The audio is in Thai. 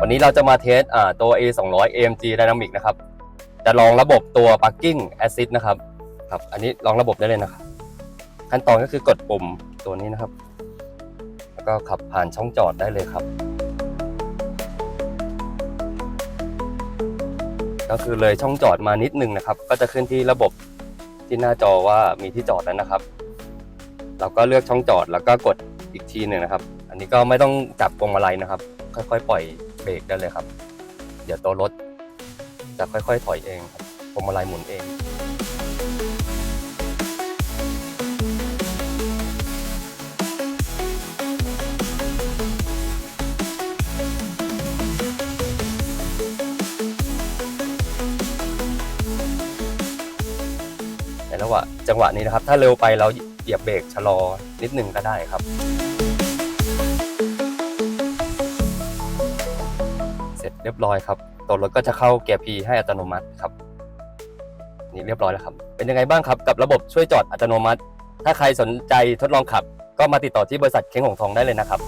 วันนี้เราจะมาเทสอ่าตัว A 2 0 0 AMG Dynamic นะครับ จะลองระบบตัว Parking Assist นะครับครับ อันนี้ลองระบบได้เลยนะครับ ขั้นตอนก็คือกดปุ่มตัวนี้นะครับ แล้วก็ขับผ่านช่องจอดได้เลยครับ ก็คือเลยช่องจอดมานิดนึงนะครับ ก็จะขึ้นที่ระบบที่หน้าจอว่ามีที่จอดแล้วนะครับ เราก็เลือกช่องจอดแล้วก็กดอีกทีหนึ่งนะครับ อันนี้ก็ไม่ต้องจับพวงมาลัยนะครับ ค่อยๆ ปล่อย เบรกได้เลยครับ เดี๋ยวตัวรถจะค่อย ๆ ถอยเองครับพวงมาลัยหมุนเองในระหว่างจังหวะนี้นะครับ ถ้าเร็วไปเราเหยียบเบรกชะลอนิดนึงก็ได้ครับ ร็จเรียบร้อยครับตัวรถก็จะเข้าเกียร์ P ให้อัตโนมัติครับ นี่เรียบร้อยแล้วครับ เป็นยังไงบ้างครับกับระบบช่วยจอดอัตโนมัติ ถ้าใครสนใจทดลองขับ ก็มาติดต่อที่บริษัทเค้งหงทองได้เลยนะครับ